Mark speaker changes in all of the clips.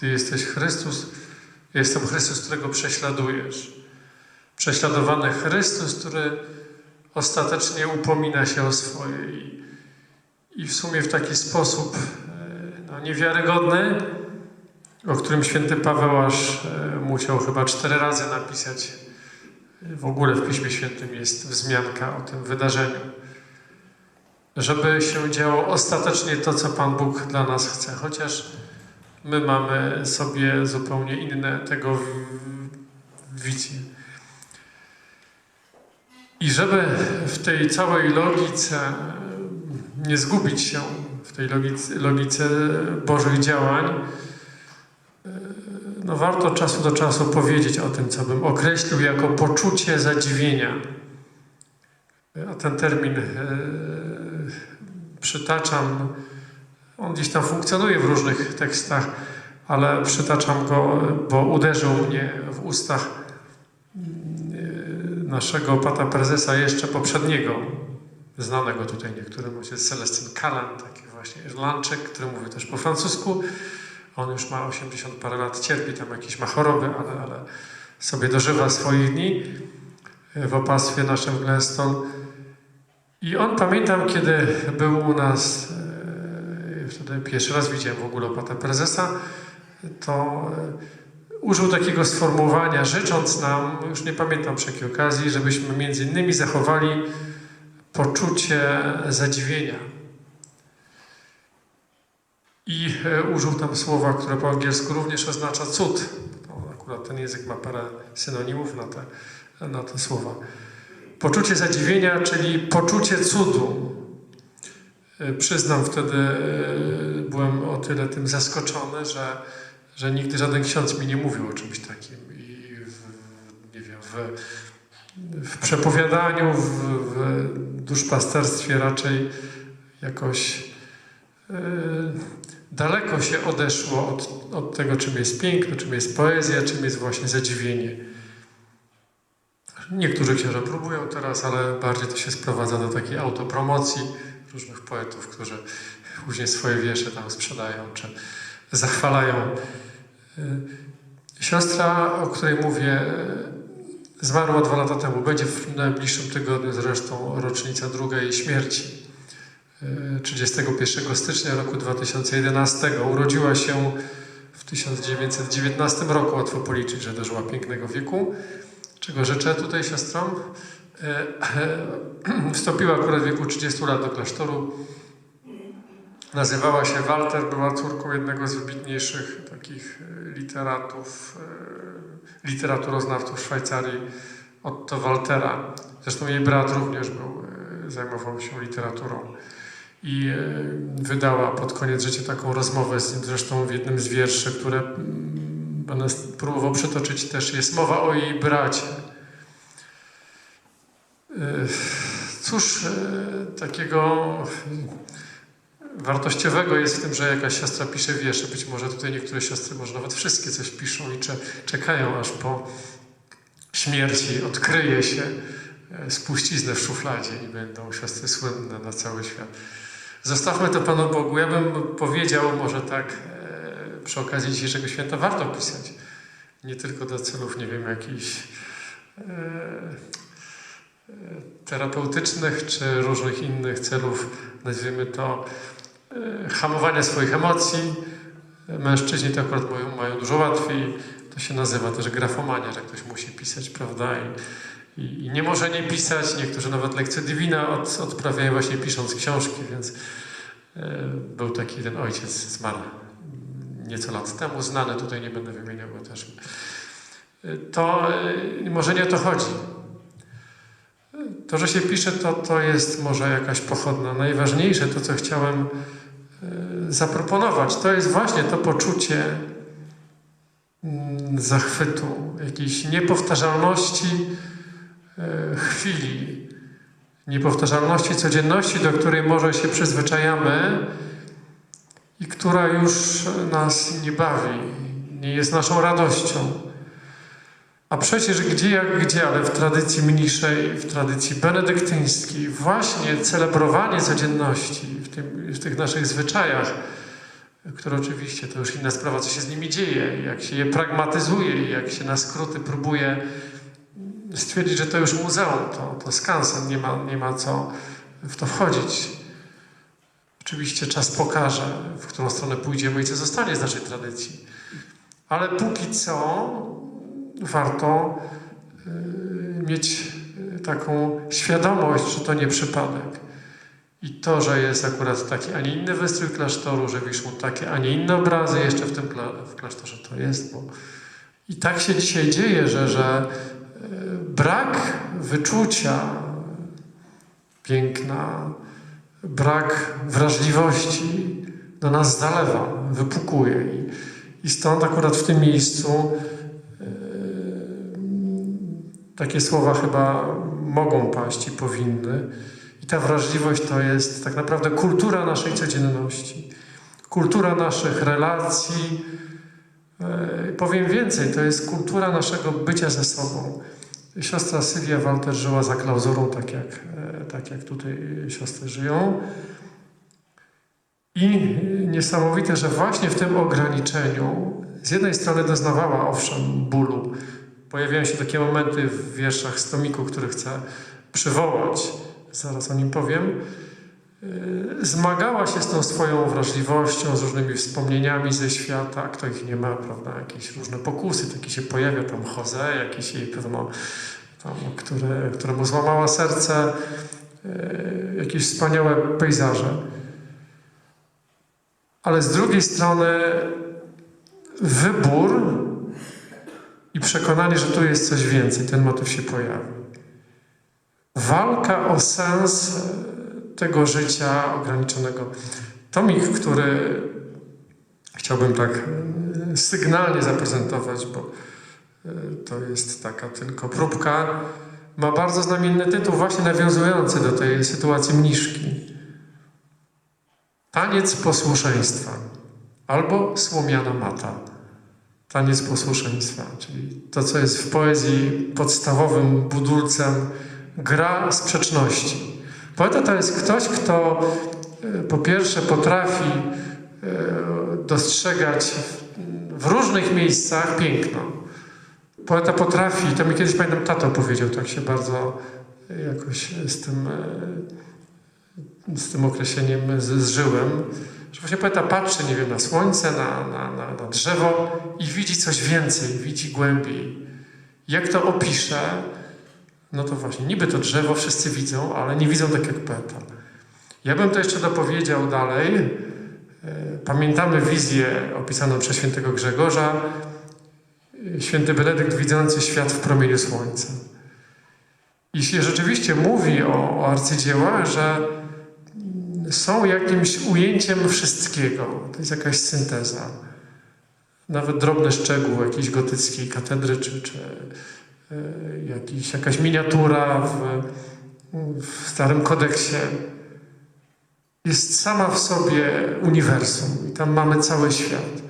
Speaker 1: Ty jesteś Chrystus, jestem Chrystus, którego prześladujesz. Prześladowany Chrystus, który ostatecznie upomina się o swoje i, i w sumie w taki sposób e, no, niewiarygodny, o którym święty Paweł aż e, musiał chyba cztery razy napisać. W ogóle w Piśmie Świętym jest wzmianka o tym wydarzeniu. Żeby się działo ostatecznie to, co Pan Bóg dla nas chce. Chociaż my mamy sobie zupełnie inne tego wizje. I żeby w tej całej logice nie zgubić się, w tej logice, logice Bożych działań, no warto od czasu do czasu powiedzieć o tym, co bym określił jako poczucie zadziwienia. A ten termin e, przytaczam, on gdzieś tam funkcjonuje w różnych tekstach, ale przytaczam go, bo uderzył mnie w ustach mm, naszego pata prezesa jeszcze poprzedniego, znanego tutaj niektórym, ojciec Celestyn Kalan, taki właśnie Irlandczyk, który mówił też po francusku. On już ma 80 parę lat, cierpi tam jakieś ma choroby, ale, ale sobie dożywa swoich dni w opactwie naszym w Glenstone. I on pamiętam, kiedy był u nas, e, wtedy pierwszy raz widziałem w ogóle opata prezesa, to e, użył takiego sformułowania, życząc nam, już nie pamiętam przy jakiej okazji, żebyśmy między innymi zachowali poczucie zadziwienia. I e, użył tam słowa, które po angielsku również oznacza cud. Akurat ten język ma parę synonimów na te, na te słowa. Poczucie zadziwienia, czyli poczucie cudu. E, Przyznam, wtedy e, byłem o tyle tym zaskoczony, że, że nigdy żaden ksiądz mi nie mówił o czymś takim. I w, nie wiem, w, w przepowiadaniu, w, w duszpasterstwie raczej jakoś e, daleko się odeszło od, od tego, czym jest piękno, czym jest poezja, czym jest właśnie zadziwienie. Niektórzy księża próbują teraz, ale bardziej to się sprowadza do takiej autopromocji różnych poetów, którzy później swoje wiersze tam sprzedają czy zachwalają. Y, Siostra, o której mówię, y, zmarła dwa lata temu. Będzie w najbliższym tygodniu zresztą rocznica druga jej śmierci. Y, 31 stycznia roku 2011. Urodziła się w 1919 roku, łatwo policzyć, że dożyła pięknego wieku czego życzę tutaj siostrom. E, Wstąpiła akurat w wieku 30 lat do klasztoru. Nazywała się Walter, była córką jednego z wybitniejszych takich e, literatów, e, literaturoznawców Szwajcarii, Otto Waltera. Zresztą jej brat również był, zajmował się literaturą. I wydała pod koniec życia taką rozmowę z nim, zresztą w jednym z wierszy, które mm, będę próbował przytoczyć też, jest mowa o jej bracie. Yy, Cóż yy, takiego wartościowego jest w tym, że jakaś siostra pisze wiersze. Być może tutaj niektóre siostry, może nawet wszystkie coś piszą i cze- czekają, aż po śmierci odkryje się e, spuściznę w szufladzie i będą siostry słynne na cały świat. Zostawmy to Panu Bogu. Ja bym powiedział może tak e, przy okazji dzisiejszego święta warto pisać. Nie tylko do celów, nie wiem, jakichś e, e, terapeutycznych czy różnych innych celów, nazwijmy to e, hamowania swoich emocji. Mężczyźni to akurat mają, mają dużo łatwiej. To się nazywa też grafomania, że ktoś musi pisać, prawda? I, i, nie może nie pisać. Niektórzy nawet lekcje divina od, odprawiają właśnie pisząc książki, więc e, był taki jeden ojciec, zmarł nieco lat temu, znany, tutaj nie będę wymieniał go też. E, To może nie o to chodzi. To, że się pisze, to, to jest może jakaś pochodna. Najważniejsze, to co chciałem e, zaproponować, to jest właśnie to poczucie mm, zachwytu, jakiejś niepowtarzalności e, chwili, niepowtarzalności codzienności, do której może się przyzwyczajamy i która już nas nie bawi, nie jest naszą radością. A przecież gdzie jak gdzie, ale w tradycji mniejszej, w tradycji benedyktyńskiej, właśnie celebrowanie codzienności w, tym, w tych naszych zwyczajach które oczywiście to już inna sprawa, co się z nimi dzieje, jak się je pragmatyzuje jak się na skróty próbuje stwierdzić, że to już muzeum, to, to skansen, nie ma, nie ma co w to wchodzić. Oczywiście czas pokaże, w którą stronę pójdziemy i co zostanie z naszej tradycji. Ale póki co warto y, mieć y, taką świadomość, że to nie przypadek. I to, że jest akurat taki, a nie inny wystrój klasztoru, że wiszą takie, a nie inne obrazy jeszcze w tym w klasztorze to jest, bo i tak się dzisiaj dzieje, że, że y, brak wyczucia piękna, brak wrażliwości do nas zalewa, wypukuje. I, i stąd akurat w tym miejscu takie słowa chyba mogą paść i powinny. I ta wrażliwość to jest tak naprawdę kultura naszej codzienności, kultura naszych relacji. Yy, powiem więcej, to jest kultura naszego bycia ze sobą. Siostra Sylwia Walter żyła za klauzurą, tak jak, e, tak jak tutaj siostry żyją. I niesamowite, że właśnie w tym ograniczeniu z jednej strony doznawała owszem bólu. Pojawiają się takie momenty w wierszach Stomiku, który chcę przywołać, zaraz o nim powiem. Yy, Zmagała się z tą swoją wrażliwością, z różnymi wspomnieniami ze świata. Kto ich nie ma, prawda? Jakieś różne pokusy, taki się pojawia tam Jose, jakiś jej pewno, tam, które, któremu złamała serce, yy, jakieś wspaniałe pejzaże. Ale z drugiej strony wybór i przekonanie, że tu jest coś więcej, ten motyw się pojawi. Walka o sens tego życia ograniczonego. Tomik, który chciałbym tak e, sygnalnie zaprezentować, bo e, to jest taka tylko próbka, ma bardzo znamienny tytuł, właśnie nawiązujący do tej sytuacji mniszki. Taniec posłuszeństwa albo słomiana mata. Taniec posłuszeństwa, czyli to, co jest w poezji podstawowym budulcem, gra sprzeczności. Poeta to jest ktoś, kto e, po pierwsze potrafi e, dostrzegać w- różnych miejscach piękno. Poeta potrafi, to mi kiedyś pamiętam tato powiedział, tak się bardzo jakoś z tym, e, z tym określeniem zżyłem, właśnie poeta patrzy, nie wiem, na słońce, na, na, na, na drzewo i widzi coś więcej, widzi głębiej. Jak to opisze, no to właśnie, niby to drzewo wszyscy widzą, ale nie widzą tak jak poeta. Ja bym to jeszcze dopowiedział dalej. E, Pamiętamy wizję opisaną przez świętego Grzegorza. E, Święty Benedykt widzący świat w promieniu słońca. I się rzeczywiście mówi o, o arcydziełach, że są jakimś ujęciem wszystkiego. To jest jakaś synteza. Nawet drobny szczegół jakiejś gotyckiej katedry czy, czy e, jakiś, jakaś miniatura w, w Starym Kodeksie jest sama w sobie uniwersum i tam mamy cały świat.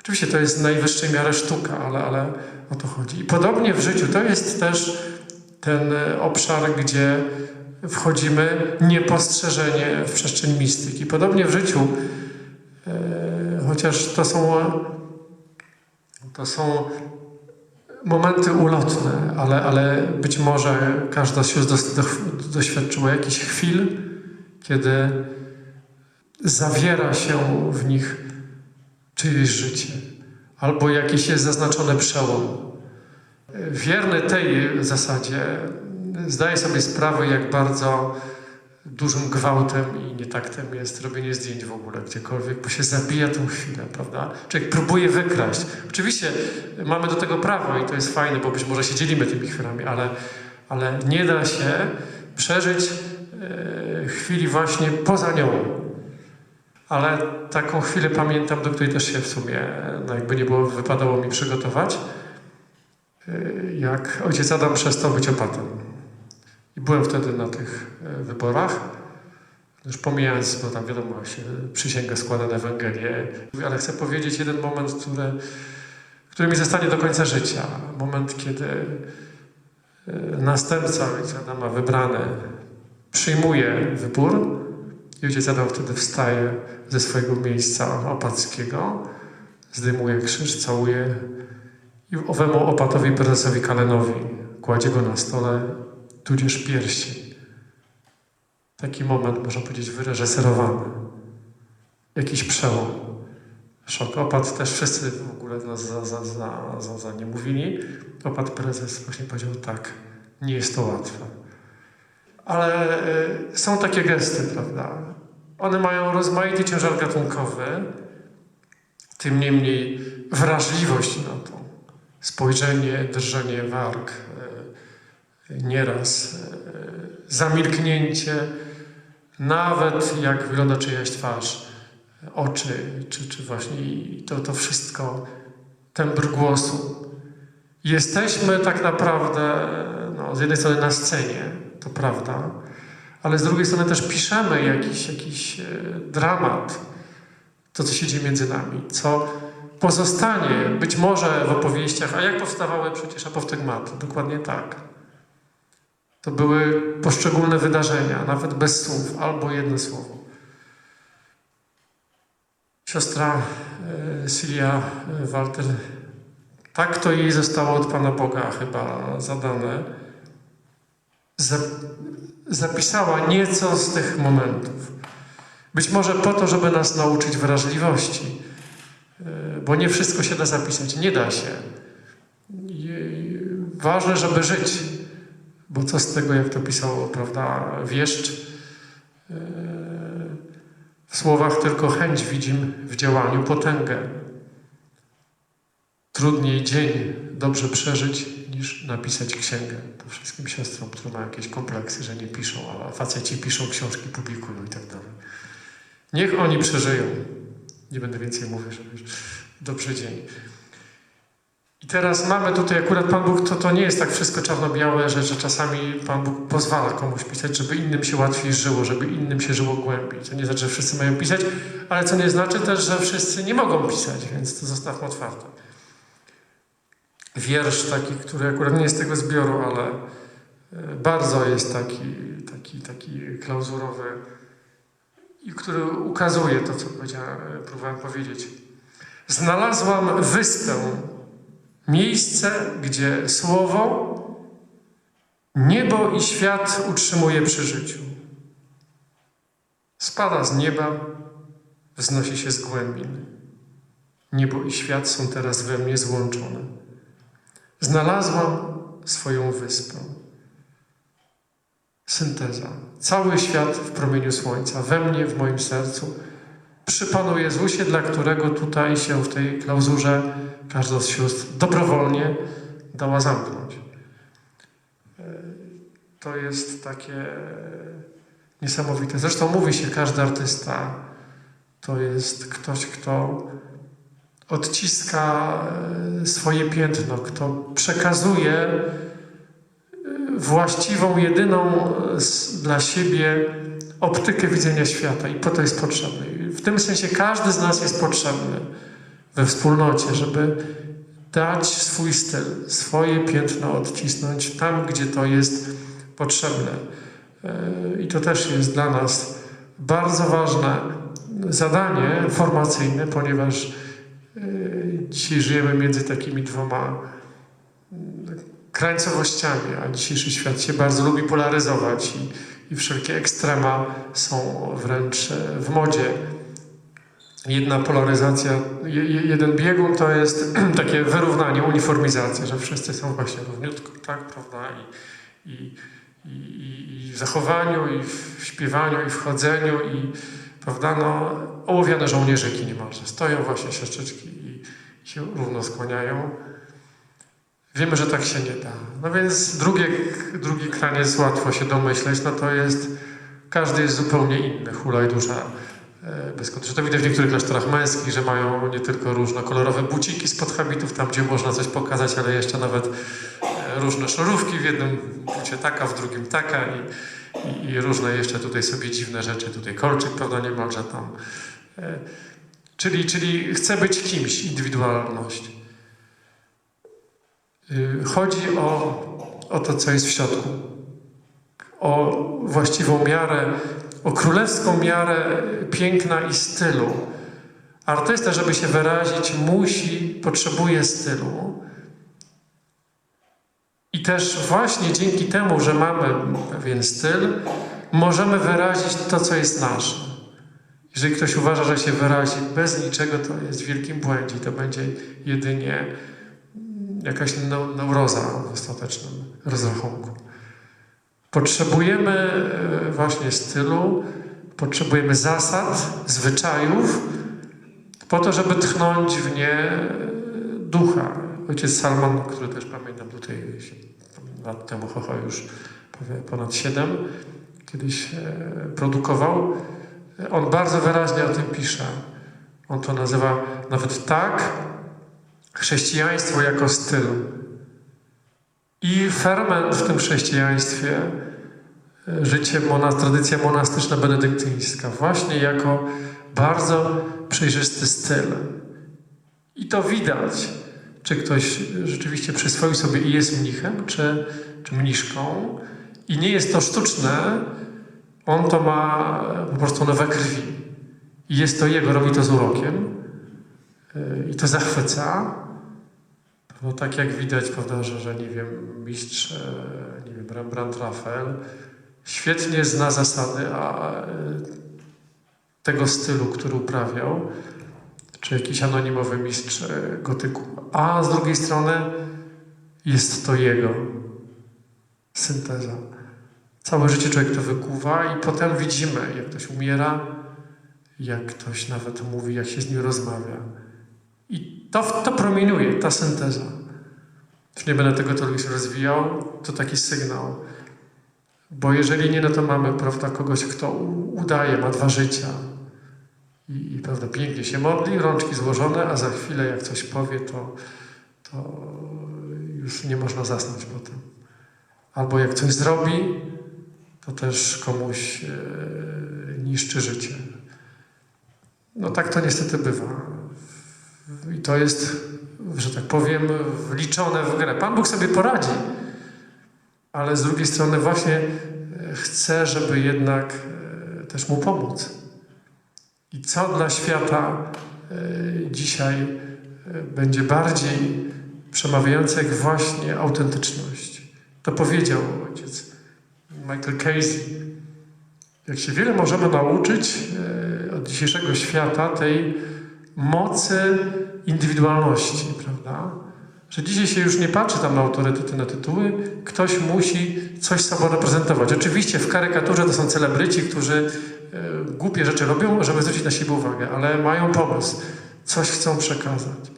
Speaker 1: Oczywiście to jest najwyższej miary sztuka, ale, ale o to chodzi. I podobnie w życiu to jest też ten obszar, gdzie wchodzimy niepostrzeżenie w przestrzeń mistyki. Podobnie w życiu, e, chociaż to są, to są momenty ulotne, ale, ale być może każda z sióstr doświadczyła jakichś chwil, kiedy zawiera się w nich czyjeś życie, albo jakiś jest zaznaczony przełom. Wierny tej zasadzie zdaje sobie sprawę, jak bardzo dużym gwałtem i nietaktem jest robienie zdjęć w ogóle gdziekolwiek, bo się zabija tą chwilę, prawda? Człowiek próbuje wykraść. Oczywiście mamy do tego prawo i to jest fajne, bo być może się dzielimy tymi chwilami, ale, ale nie da się przeżyć e, chwili właśnie poza nią. Ale taką chwilę pamiętam, do której też się w sumie, no jakby nie było, wypadało mi przygotować, e, jak ojciec Adam przestał być opatem. I byłem wtedy na tych e, wyborach. Już pomijając, bo tam wiadomo, się przysięgę składa na Ewangelię, ale chcę powiedzieć jeden moment, który, który mi zostanie do końca życia. Moment, kiedy e, następca ojca Adama wybrany przyjmuje wybór I ojciec Adam wtedy wstaje ze swojego miejsca opackiego, zdejmuje krzyż, całuje i owemu opatowi prezesowi Kalenowi kładzie go na stole, tudzież pierścień. Taki moment, można powiedzieć, wyreżyserowany. Jakiś przełom. Szok. Też wszyscy w ogóle za, za, za, za, za nie mówili. Opat prezes właśnie powiedział tak, nie jest to łatwe. Ale y, są takie gesty, prawda? One mają rozmaity ciężar gatunkowy, tym niemniej wrażliwość na to, spojrzenie, drżenie warg, y, nieraz y, zamilknięcie, nawet jak wygląda czyjaś twarz, oczy, czy, czy właśnie to, to wszystko, tembr głosu. Jesteśmy tak naprawdę no, z jednej strony na scenie, to prawda, ale z drugiej strony też piszemy jakiś, jakiś e, dramat, to co się dzieje między nami, co pozostanie być może w opowieściach, a jak powstawały przecież apoftegmaty, dokładnie tak. To były poszczególne wydarzenia, nawet bez słów, albo jedno słowo. Siostra e, Silia e, Walter, tak to jej zostało od Pana Boga chyba zadane, za, zapisała nieco z tych momentów. Być może po to, żeby nas nauczyć wrażliwości, e, bo nie wszystko się da zapisać, nie da się. Ważne, żeby żyć, bo co z tego, jak to pisał, prawda, wieszcz, e, w słowach tylko chęć widzim, w działaniu potęgę. Trudniej dzień dobrze przeżyć, niż napisać księgę. To wszystkim siostrom, które mają jakieś kompleksy, że nie piszą, a faceci piszą książki, publikują i tak dalej. Niech oni przeżyją. Nie będę więcej mówił, że dobry dzień. I teraz mamy tutaj akurat Pan Bóg, to, to nie jest tak wszystko czarno-białe, że, że czasami Pan Bóg pozwala komuś pisać, żeby innym się łatwiej żyło, żeby innym się żyło głębiej. To nie znaczy, że wszyscy mają pisać, ale co nie znaczy też, że wszyscy nie mogą pisać, więc to zostawmy otwarte. Wiersz taki, który akurat nie jest tego zbioru, ale e, bardzo jest taki, taki, taki klauzurowy i który ukazuje to, co powiedziałem, próbowałem powiedzieć. Znalazłam wyspę, Miejsce, gdzie słowo, niebo i świat utrzymuje przy życiu. Spada z nieba, wznosi się z głębin. Niebo i świat są teraz we mnie złączone. Znalazłam swoją wyspę. Synteza. Cały świat w promieniu słońca, we mnie, w moim sercu, przy Panu Jezusie, dla którego tutaj się w tej klauzurze każda z sióstr dobrowolnie dała zamknąć. E, To jest takie niesamowite. Zresztą mówi się, każdy artysta to jest ktoś, kto odciska e, swoje piętno, kto przekazuje e, właściwą, jedyną dla siebie optykę widzenia świata i po to jest potrzebny. W tym sensie każdy z nas jest potrzebny we wspólnocie, żeby dać swój styl, swoje piętno odcisnąć tam, gdzie to jest potrzebne. I to też jest dla nas bardzo ważne zadanie formacyjne, ponieważ dzisiaj żyjemy między takimi dwoma krańcowościami, a dzisiejszy świat się bardzo lubi polaryzować i, i wszelkie ekstrema są wręcz w modzie jedna polaryzacja, jeden biegun to jest takie wyrównanie, uniformizacja, że wszyscy są właśnie równiutko, tak, prawda, i, i, i, i w zachowaniu, i w śpiewaniu, i w chodzeniu, i prawda, no, ołowiane żołnierzyki niemalże, stoją właśnie siostrzyczki i się równo skłaniają. Wiemy, że tak się nie da. No więc drugie, drugi kraniec łatwo się domyśleć, no to jest, każdy jest zupełnie inny, hula i dusza bez kontraktu. To widać w niektórych klasztorach męskich, że mają nie tylko różnokolorowe buciki spod habitów, tam gdzie można coś pokazać, ale jeszcze nawet e, różne szorówki w jednym bucie taka, w drugim taka i, i, i różne jeszcze tutaj sobie dziwne rzeczy. Tutaj kolczyk prawda niemalże tam. E, czyli, czyli chce być kimś, indywidualność. Chodzi o, o to, co jest w środku. O właściwą miarę o królewską miarę piękna i stylu. Artysta, żeby się wyrazić, musi, potrzebuje stylu. I też właśnie dzięki temu, że mamy pewien styl, możemy wyrazić to, co jest nasze. Jeżeli ktoś uważa, że się wyrazi bez niczego, to jest w wielkim błędzie. To będzie jedynie jakaś neu- neuroza w ostatecznym rozrachunku. Potrzebujemy e, właśnie stylu, potrzebujemy zasad, zwyczajów, po to, żeby tchnąć w nie e, ducha. Ojciec Salman, który też pamiętam tutaj lat temu, chocho już ponad siedem, kiedyś e, produkował, on bardzo wyraźnie o tym pisze. On to nazywa nawet tak, chrześcijaństwo jako styl. I ferment w tym chrześcijaństwie, e, życie, monas, tradycja monastyczna benedyktyńska, właśnie jako bardzo przejrzysty styl. I to widać, czy ktoś rzeczywiście przyswoił sobie i jest mnichem, czy, czy mniszką. I nie jest to sztuczne, on to ma po prostu nowe krwi. I jest to jego, robi to z urokiem. Yy, I to zachwyca. No tak jak widać, prawda, że, nie wiem, mistrz, e, nie wiem, Rembrandt Raphael świetnie zna zasady a, e, tego stylu, który uprawiał, czy jakiś anonimowy mistrz e, gotyku. A z drugiej strony jest to jego synteza. Całe życie człowiek to wykuwa i potem widzimy, jak ktoś umiera, jak ktoś nawet mówi, jak się z nim rozmawia. I to, to promieniuje, ta synteza. Już nie będę tego teologicznie rozwijał, to taki sygnał. Bo jeżeli nie, no to mamy, prawda, kogoś, kto udaje, ma dwa życia i, i prawda, pięknie się modli, rączki złożone, a za chwilę jak coś powie, to, to już nie można zasnąć potem. Albo jak coś zrobi, to też komuś e, niszczy życie. No tak to niestety bywa. I to jest, że tak powiem, wliczone w grę. Pan Bóg sobie poradzi, ale z drugiej strony właśnie e, chce, żeby jednak e, też mu pomóc. I co dla świata e, dzisiaj będzie bardziej przemawiające jak właśnie autentyczność. To powiedział ojciec Michael Casey. Jak się wiele możemy nauczyć od dzisiejszego świata, tej mocy indywidualności, prawda? Że dzisiaj się już nie patrzy tam na autorytety, na tytuły. Ktoś musi coś sobą reprezentować. Oczywiście w karykaturze to są celebryci, którzy e, głupie rzeczy robią, żeby zwrócić na siebie uwagę, ale mają pomysł. Coś chcą przekazać.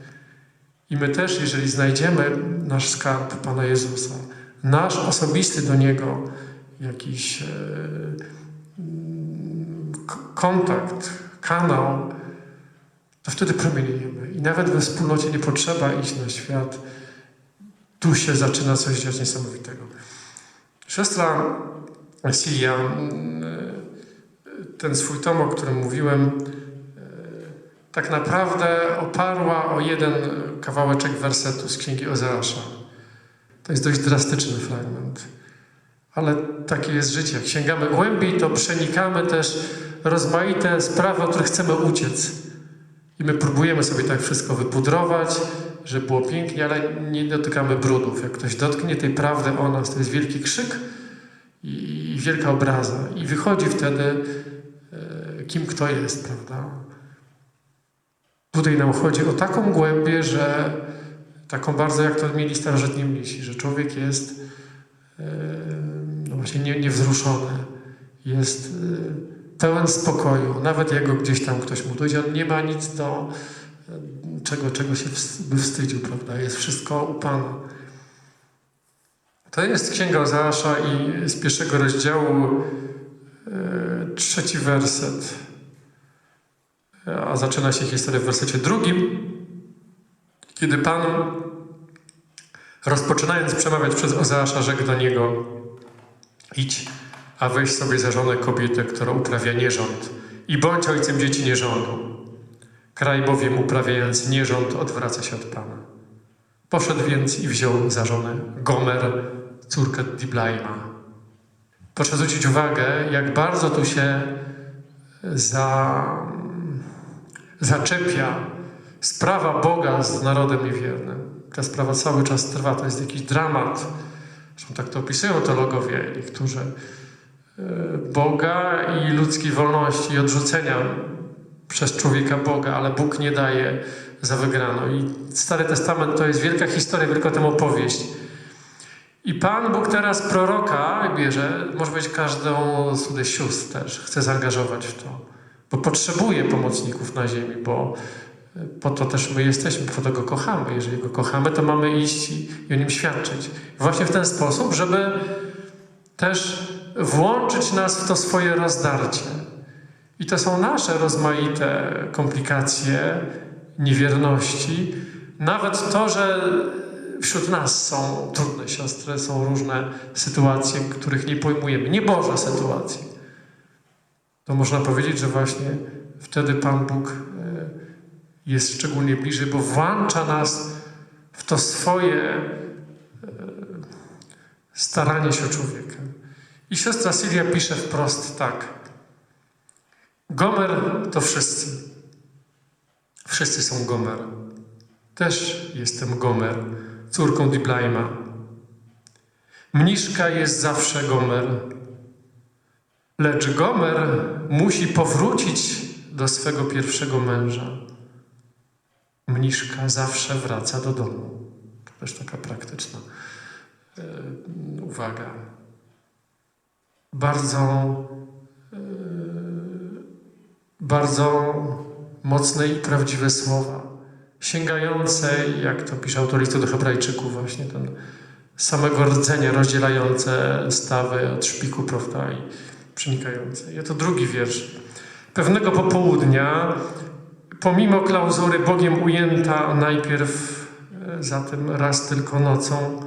Speaker 1: I my też, jeżeli znajdziemy nasz skarb Pana Jezusa, nasz osobisty do Niego jakiś e, kontakt, kanał, to wtedy promieniujemy. I nawet we wspólnocie nie potrzeba iść na świat. Tu się zaczyna coś dziać niesamowitego. Siostra Silia, mm, ten swój tom, o którym mówiłem, e, tak naprawdę oparła o jeden kawałeczek wersetu z księgi Ozeasza. To jest dość drastyczny fragment. Ale takie jest życie. Jak sięgamy głębiej, to przenikamy też rozmaite sprawy, od których chcemy uciec. I my próbujemy sobie tak wszystko wypudrować, żeby było pięknie, ale nie dotykamy brudów. Jak ktoś dotknie tej prawdy o nas, to jest wielki krzyk i, wielka obraza. I wychodzi wtedy, e, kim kto jest, prawda? Tutaj nam chodzi o taką głębię, że taką bardzo, jak to mieli starożytni mnisi, że człowiek jest e, no właśnie nie, niewzruszony, jest e, pełen spokoju, nawet jak go gdzieś tam ktoś mu dojdzie, on nie ma nic do e, czego, czego się by wstydził, prawda? Jest wszystko u Pana. To jest Księga Ozeasza i z pierwszego rozdziału e, trzeci werset. A zaczyna się historia w wersecie drugim, kiedy Pan, rozpoczynając przemawiać przez Ozeasza, rzekł do niego: Idź, a weź sobie za żonę kobietę, która uprawia nierząd, i bądź ojcem dzieci nierządu. Kraj bowiem uprawiając nierząd odwraca się od Pana. Poszedł więc i wziął za żonę Gomer, córkę Diblaima. Proszę zwrócić uwagę, jak bardzo tu się za, zaczepia sprawa Boga z narodem niewiernym. Ta sprawa cały czas trwa, to jest jakiś dramat. Zresztą tak to opisują teologowie niektórzy. Boga i ludzkiej wolności i odrzucenia przez człowieka Boga, ale Bóg nie daje za wygraną. I Stary Testament to jest wielka historia, wielka temu opowieść. I Pan Bóg teraz proroka bierze, może być każdą z sióstr też, chce zaangażować w to, bo potrzebuje pomocników na ziemi, bo e, po to też my jesteśmy, po to Go kochamy. Jeżeli Go kochamy, to mamy iść i o Nim świadczyć. Właśnie w ten sposób, żeby też włączyć nas w to swoje rozdarcie. I to są nasze rozmaite komplikacje, niewierności. Nawet to, że wśród nas są trudne siostry, są różne sytuacje, których nie pojmujemy. Nieboże sytuacje. To można powiedzieć, że właśnie wtedy Pan Bóg e, jest szczególnie bliżej, bo włącza nas w to swoje e, staranie się człowieka. I siostra Sylwia pisze wprost tak. Gomer to wszyscy. Wszyscy są Gomer. Też jestem Gomer, córką Diblaima. Mniszka jest zawsze Gomer. Lecz Gomer musi powrócić do swego pierwszego męża. Mniszka zawsze wraca do domu. To też taka praktyczna e, uwaga. Bardzo, e, bardzo mocne i prawdziwe słowa, sięgające, jak to pisze autor listu do Hebrajczyków, właśnie ten samego rdzenia, rozdzielające stawy od szpiku, prawda, i przenikające. I oto drugi wiersz. Pewnego popołudnia, pomimo klauzury Bogiem ujęta najpierw e, zatem raz tylko nocą,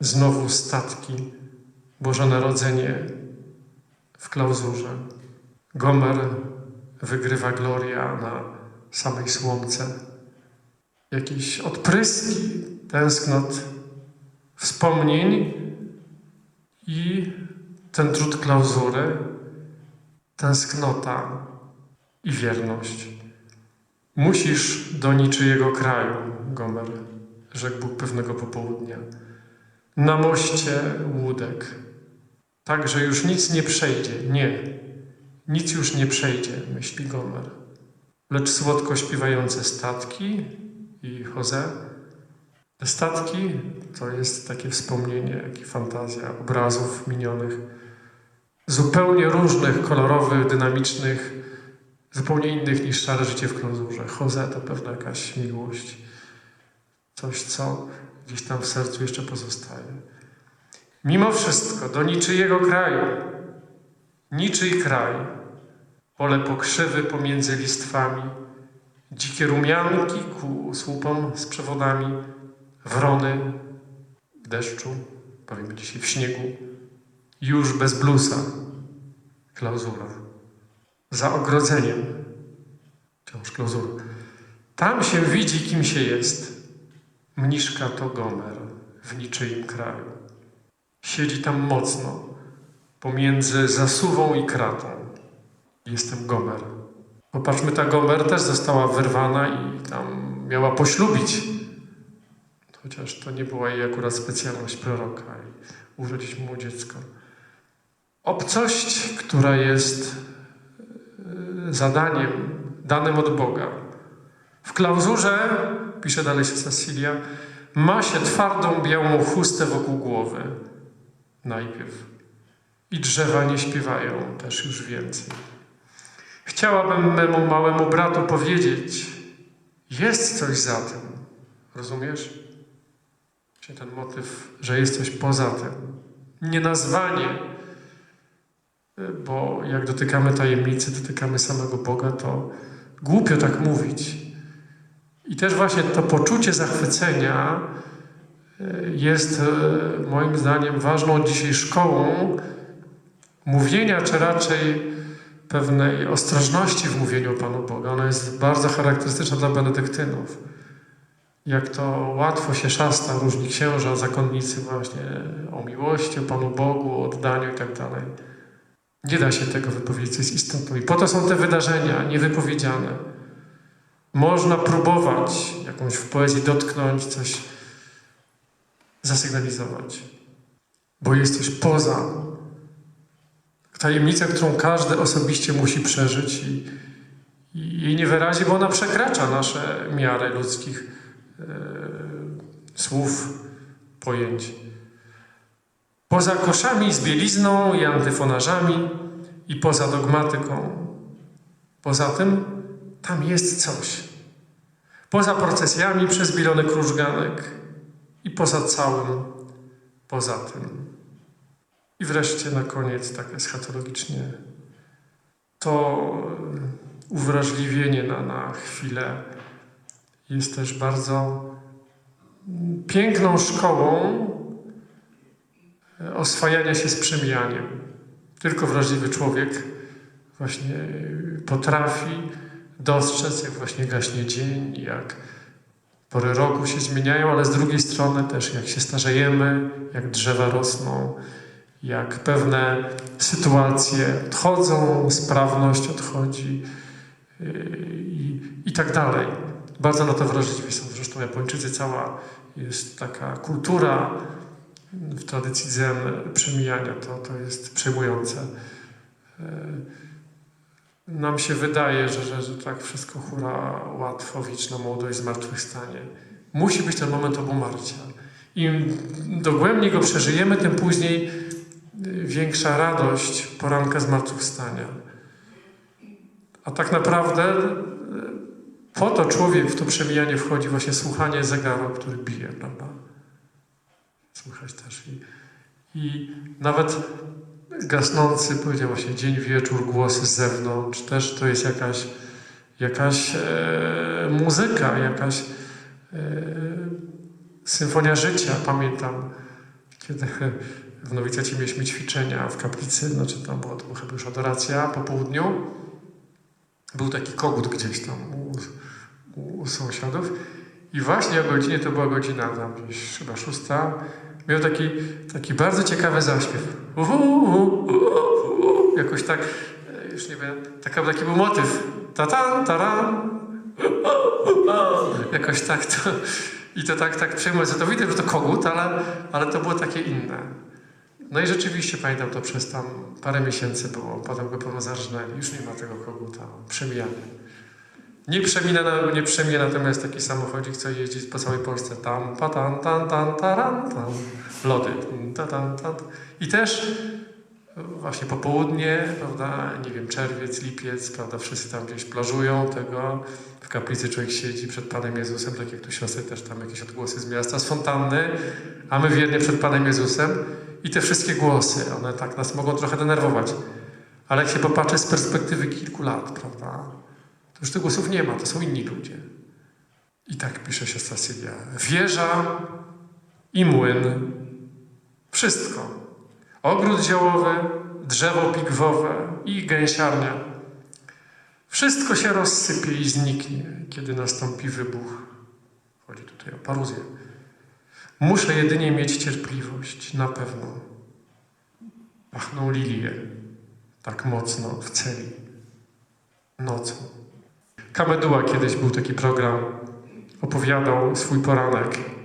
Speaker 1: znowu statki, Boże Narodzenie w klauzurze. Gomer wygrywa gloria na samej słomce. Jakieś odpryski, tęsknot, wspomnień i ten trud klauzury, tęsknota i wierność. Musisz do niczyjego kraju, Gomer, rzekł Bóg pewnego popołudnia. Na moście łódek, tak, że już nic nie przejdzie. Nie, nic już nie przejdzie, myśli Gomer. Lecz słodko śpiewające statki i Jose. Te statki to jest takie wspomnienie, jak i fantazja obrazów minionych, zupełnie różnych, kolorowych, dynamicznych, zupełnie innych niż szare życie w klauzurze. Jose to pewna jakaś miłość, coś, co gdzieś tam w sercu jeszcze pozostaje. Mimo wszystko, do niczyjego kraju, niczyj kraj, pole pokrzywy pomiędzy listwami, dzikie rumianki ku słupom z przewodami, wrony w deszczu, powiemy dzisiaj w śniegu, już bez blusa, klauzura. Za ogrodzeniem, wciąż klauzura. Tam się widzi, kim się jest. Mniszka to Gomer w niczyim kraju. Siedzi tam mocno, pomiędzy zasuwą i kratą. Jestem Gomer. Popatrzmy, ta Gomer też została wyrwana i tam miała poślubić. Chociaż to nie była jej akurat specjalność proroka i urodzić mu dziecko. Obcość, która jest e, zadaniem danym od Boga. W klauzurze, pisze dalej Cecilia, ma się twardą białą chustę wokół głowy. Najpierw. I drzewa nie śpiewają też już więcej. Chciałabym memu małemu bratu powiedzieć, jest coś za tym. Rozumiesz? Czyli ten motyw, że jest coś poza tym. Nie nazwanie, bo jak dotykamy tajemnicy, dotykamy samego Boga, to głupio tak mówić. I też właśnie to poczucie zachwycenia jest e, moim zdaniem ważną dzisiaj szkołą mówienia, czy raczej pewnej ostrożności w mówieniu o Panu Boga. Ona jest bardzo charakterystyczna dla benedyktynów. Jak to łatwo się szasta różni księża, zakonnicy właśnie o miłości, o Panu Bogu, o oddaniu i tak. Nie da się tego wypowiedzieć, co jest istotą. I po to są te wydarzenia niewypowiedziane. Można próbować jakąś w poezji dotknąć, coś zasygnalizować, bo jest coś poza. Tajemnica, którą każdy osobiście musi przeżyć i, i jej nie wyrazi, bo ona przekracza nasze miary ludzkich e, słów, pojęć. Poza koszami z bielizną i antyfonażami i poza dogmatyką. Poza tym tam jest coś. Poza procesjami przez bilony krużganek i poza całym, poza tym. I wreszcie na koniec, tak eschatologicznie, to uwrażliwienie na, na chwilę jest też bardzo piękną szkołą oswajania się z przemijaniem. Tylko wrażliwy człowiek właśnie potrafi dostrzec, jak właśnie gaśnie dzień, jak pory roku się zmieniają, ale z drugiej strony też jak się starzejemy, jak drzewa rosną, jak pewne sytuacje odchodzą, sprawność odchodzi i, i tak dalej. Bardzo na to wrażliwi są. Zresztą Japończycy cała jest taka kultura w tradycji zen przemijania. To, to jest przejmujące. Nam się wydaje, że, że, że tak wszystko hura łatwo, wieczna młodość, zmartwychwstanie. Musi być ten moment obumarcia. Im dogłębniej go przeżyjemy, tym później większa radość poranka zmartwychwstania. A tak naprawdę po to człowiek w to przemijanie wchodzi właśnie słuchanie zegaru, który bije, prawda? Słychać też. I, i nawet gasnący, powiedział właśnie dzień, wieczór, głosy z zewnątrz, też to jest jakaś, jakaś e, muzyka, jakaś e, symfonia życia. Pamiętam, kiedy w Nowicjacie mieliśmy ćwiczenia w kaplicy, znaczy tam była to chyba już adoracja po południu. Był taki kogut gdzieś tam u, u sąsiadów i właśnie o godzinie, to była godzina tam gdzieś chyba szósta, miał taki, taki bardzo ciekawy zaśpiew. Jakoś tak, już nie wiem, taka, taki był motyw. Ta-tan, taran. Jakoś tak to. I to tak, tak przejmujące. To widać, że to kogut, ale, ale to było takie inne. No i rzeczywiście pamiętam to przez tam parę miesięcy było. Potem go pełno zarżnęli. Już nie ma tego koguta. Przemijanie. Nie przemina, nie przemija natomiast taki samochodzik, co jeździ po całej Polsce. Tam, patan, tan, tan, taran, tam. Lody. Ta, tam, tam. I też właśnie popołudnie, prawda, nie wiem, czerwiec, lipiec, prawda, wszyscy tam gdzieś plażują tego. W kaplicy człowiek siedzi przed Panem Jezusem, tak jak tu siostry też tam jakieś odgłosy z miasta, z fontanny, a my wiernie przed Panem Jezusem. I te wszystkie głosy, one tak nas mogą trochę denerwować. Ale jak się popatrzy z perspektywy kilku lat, prawda, to już tych głosów nie ma, to są inni ludzie. I tak pisze siostra Sylwia. Wieża i młyn, wszystko. Ogród ziołowy, drzewo pigwowe i gęsiarnia. Wszystko się rozsypie i zniknie, kiedy nastąpi wybuch. Chodzi tutaj o paruzję. Muszę jedynie mieć cierpliwość, na pewno. Pachną lilie tak mocno w celi. Nocą. Kameduła kiedyś był taki program, opowiadał swój poranek.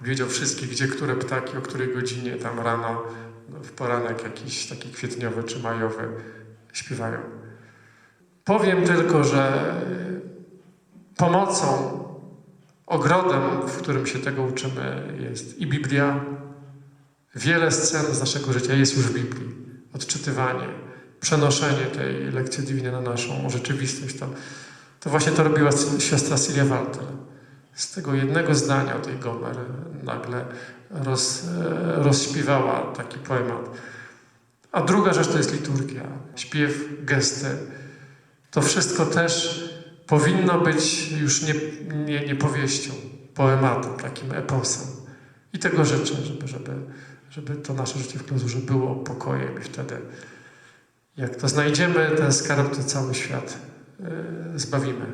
Speaker 1: Wiedział wszystkie, gdzie które ptaki, o której godzinie tam rano, no, w poranek jakiś taki kwietniowy czy majowy śpiewają. Powiem tylko, że pomocą, ogrodem, w którym się tego uczymy, jest i Biblia. Wiele scen z naszego życia jest już w Biblii. Odczytywanie, przenoszenie tej lekcji diviny na naszą rzeczywistość. To, to właśnie to robiła siostra Silvia Walter. Z tego jednego zdania o tej Gomer nagle roz, rozśpiewała taki poemat. A druga rzecz to jest liturgia, śpiew, gesty. To wszystko też powinno być już nie, nie, nie powieścią, poematem, takim eposem. I tego życzę, żeby, żeby, żeby to nasze życie w kluzurze było pokojem i wtedy, jak to znajdziemy, ten skarb, to cały świat yy, zbawimy.